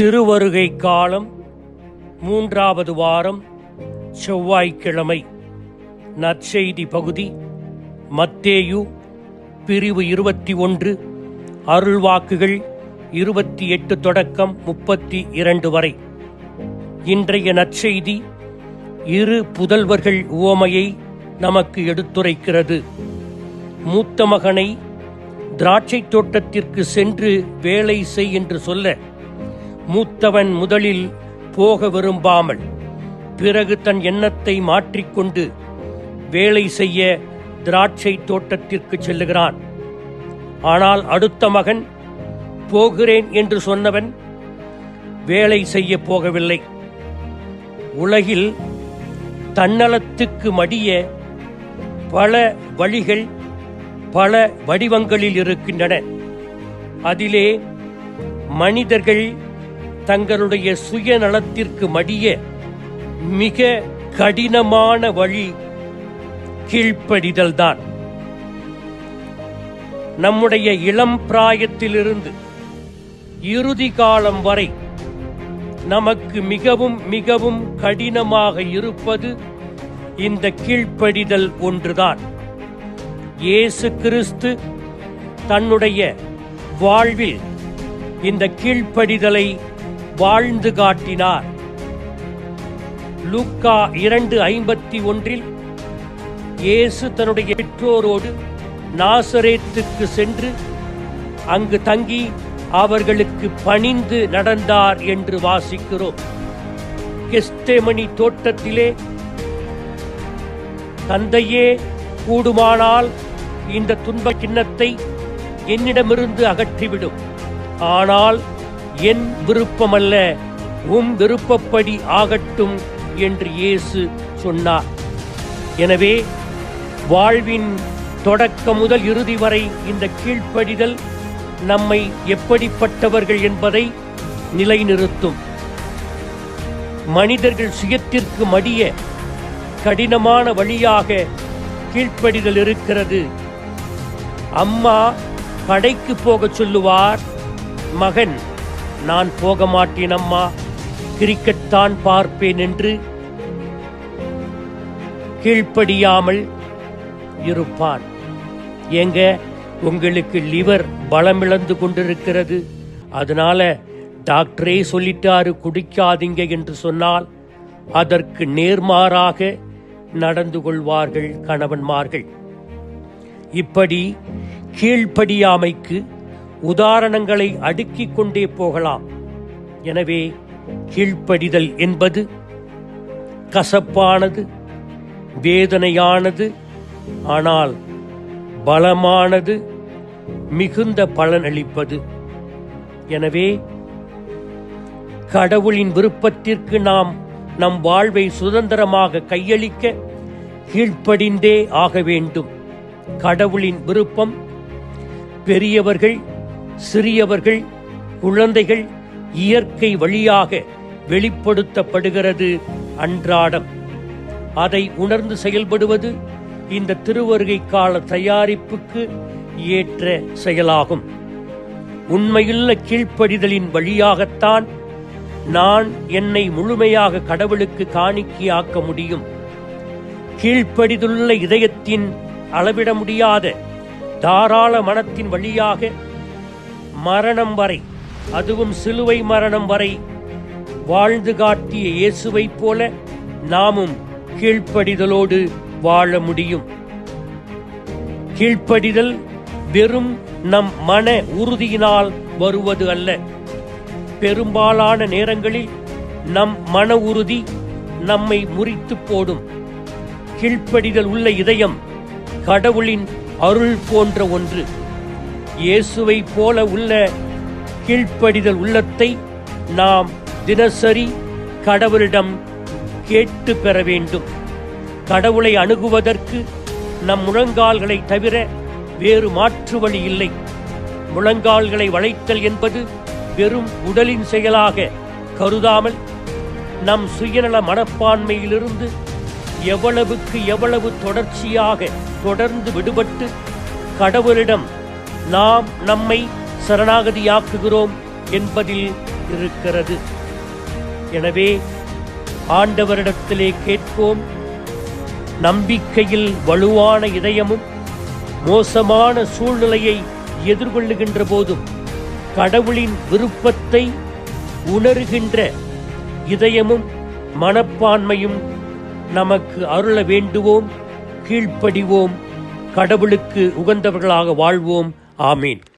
திருவருகை காலம் மூன்றாவது வாரம் செவ்வாய்க்கிழமை. நற்செய்தி பகுதி மத்தேயு பிரிவு இருபத்தி ஒன்று அருள்வாக்குகள் இருபத்தி எட்டு தொடக்கம் முப்பத்தி இரண்டு வரை. இன்றைய நற்செய்தி இரு புதல்வர்கள் உவமையை நமக்கு எடுத்துரைக்கிறது. மூத்த மகனை திராட்சைத் தோட்டத்திற்கு சென்று வேலை செய் என்று சொல்ல மூத்தவன் முதலில் போக விரும்பாமல் பிறகு தன் எண்ணத்தை மாற்றிக்கொண்டு வேலை செய்ய திராட்சை தோட்டத்திற்கு செல்லுகிறான். ஆனால் அடுத்த மகன் போகிறேன் என்று சொன்னவன் வேலை செய்ய போகவில்லை. உலகில் தன்னலத்துக்கு மடிய பல வழிகள் பல வடிவங்களில் இருக்கின்றன. அதிலே மனிதர்கள் தங்களுடைய சுயநலத்திற்கு மடிய மிக கடினமான வழி கீழ்ப்படிதல்தான். நம்முடைய இளம் பிராயத்திலிருந்து இறுதி காலம் வரை நமக்கு மிகவும் மிகவும் கடினமாக இருப்பது இந்த கீழ்ப்படிதல் ஒன்றுதான். இயேசு கிறிஸ்து தன்னுடைய வாழ்வில் இந்த கீழ்ப்படிதலை வாழ்ந்து காட்டினார். லூக்கா இரண்டு ஐம்பத்தி ஒன்றில் இயேசு தன்னுடைய பெற்றோரோடு நாசரேத்துக்கு சென்று அங்கு தங்கி அவர்களுக்கு பணிந்து நடந்தார் என்று வாசிக்கிறோம். கெஸ்தேமணி தோட்டத்திலே தந்தையே கூடுமானால் இந்த துன்ப கிண்ணத்தை என்னிடமிருந்து அகற்றிவிடும். ஆனால் என் விருப்பமல்ல உம் விருப்பப்படி ஆகட்டும் என்று இயேசு சொன்னார். எனவே வாழ்வின் தொடக்கம் முதல் இறுதி வரை இந்த கீழ்ப்படிதல் நம்மை எப்படிப்பட்டவர்கள் என்பதை நிலைநிறுத்தும். மனிதர்கள் சுயத்திற்கு மடிய கடினமான வழியாக கீழ்ப்படிதல் இருக்கிறது. அம்மா கடைக்கு போகச் சொல்லுவார் மகன் நான் போக மாட்டேன் அம்மா கிரிக்கெட் தான் பார்ப்பேன் என்று கீழ்ப்படியாமல் இருப்பான். ஏங்க உங்களுக்கு லிவர் பலமிழந்து கொண்டிருக்கிறது. அதனால டாக்டரே சொல்லிட்டாரு குடிக்காதீங்க என்று சொன்னால் அதற்கு நேர்மாறாக நடந்து கொள்வார்கள் கணவன்மார்கள். இப்படி கீழ்ப்படியாமைக்கு உதாரணங்களை அடுக்கிக் கொண்டே போகலாம். எனவே கீழ்ப்படிதல் என்பது கசப்பானது வேதனையானது ஆனால் பலமானது மிகுந்த பலனளிப்பது எனவே கடவுளின் விருப்பத்திற்கு நாம் நம் வாழ்வை சுதந்திரமாக கையளிக்க கீழ்ப்படிந்தே ஆக வேண்டும். கடவுளின் விருப்பம் பெரியவர்கள் சிறியவர்கள் குழந்தைகள் இயற்கை வழியாக வெளிப்படுத்தப்படுகிறது அன்றாடம். அதை உணர்ந்து செயல்படுவது இந்த திருவருகை கால தயாரிப்புக்கு ஏற்ற செயலாகும். உண்மையுள்ள கீழ்ப்படிதலின் வழியாகத்தான் நான் என்னை முழுமையாக கடவுளுக்கு காணிக்கையாக்க முடியும். கீழ்ப்படிதுள்ள இதயத்தின் அளவிட முடியாத தாராள மனத்தின் வழியாக மரணம் வரை அதுவும் சிலுவை மரணம் வரை வாழ்ந்து காட்டிய இயேசுவைப் போல நாமும் கீழ்ப்படிதலோடு வாழ முடியும். கீழ்ப்படிதல் வெறும் நம் மன உறுதியினால் வருவது அல்ல. பெரும்பாலான நேரங்களில் நம் மன உறுதி நம்மை முறித்து போடும். கீழ்ப்படிதல் உள்ள இதயம் கடவுளின் அருள் போன்ற ஒன்று. இயேசுவை போல உள்ள கீழ்ப்படிதல் உள்ளத்தை நாம் தினசரி கடவுளிடம் கேட்டு பெற வேண்டும். கடவுளை அணுகுவதற்கு நம் முழங்கால்களை தவிர வேறு மாற்று வழி இல்லை. முழங்கால்களை வளைத்தல் என்பது வெறும் உடலின் செயலாக கருதாமல் நம் சுயநல மனப்பான்மையிலிருந்து எவ்வளவுக்கு எவ்வளவு தொடர்ச்சியாக தொடர்ந்து விடுபட்டு கடவுளிடம் நாம் நம்மை சரணாகதியாக்குகிறோம் என்பதில் இருக்கிறது. எனவே ஆண்டவரிடத்திலே கேட்போம் நம்பிக்கையில் வலுவான இதயமும் மோசமான சூழ்நிலையை எதிர்கொள்ளுகின்ற போதும் கடவுளின் விருப்பத்தை உணர்கின்ற இதயமும் மனப்பான்மையும் நமக்கு அருள வேண்டுவோம் கீழ்ப்படிவோம் கடவுளுக்கு உகந்தவர்களாக வாழ்வோம். ஆமீன்